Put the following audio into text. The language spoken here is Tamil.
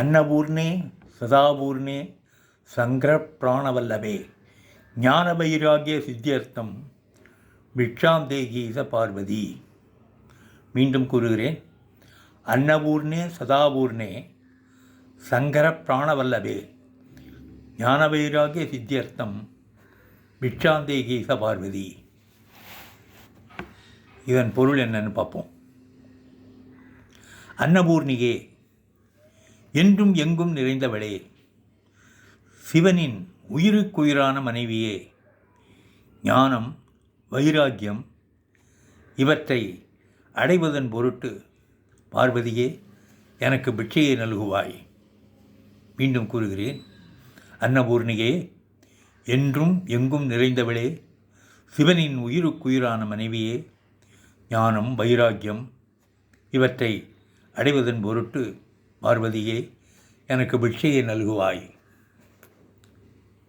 அன்னபூர்ணே சதாபூர்ணே சங்கரப்பிராணவல்லவே ஞானபைராகிய சித்தியர்த்தம் பிக்ஷாம் தேகீச பார்வதி. மீண்டும் கூறுகிறேன். அன்னபூர்ணே சதாபூர்ணே சங்கர ஞானபைராகிய ஞான வைராகிய சித்தியர்த்தம் பிக்ஷாந்தேகீச பார்வதி. இதன் பொருள் என்னன்னு பார்ப்போம். அன்னபூர்ணிகே என்றும் எங்கும் நிறைந்தவளே சிவனின் உயிருக்குயிரான மனைவியே ஞானம் வைராக்கியம் இவற்றை அடைவதன் பொருட்டு பார்வதியே எனக்கு பிட்சையை நல்குவாய். மீண்டும் கூறுகிறேன் அன்னபூர்ணியே என்றும் எங்கும் நிறைந்தவளே சிவனின் உயிருக்குயிரான மனைவியே ஞானம் வைராக்கியம் இவற்றை அடைவதன் பொருட்டு பார்வதியே எனக்கு பிட்சையை நல்குவாய்.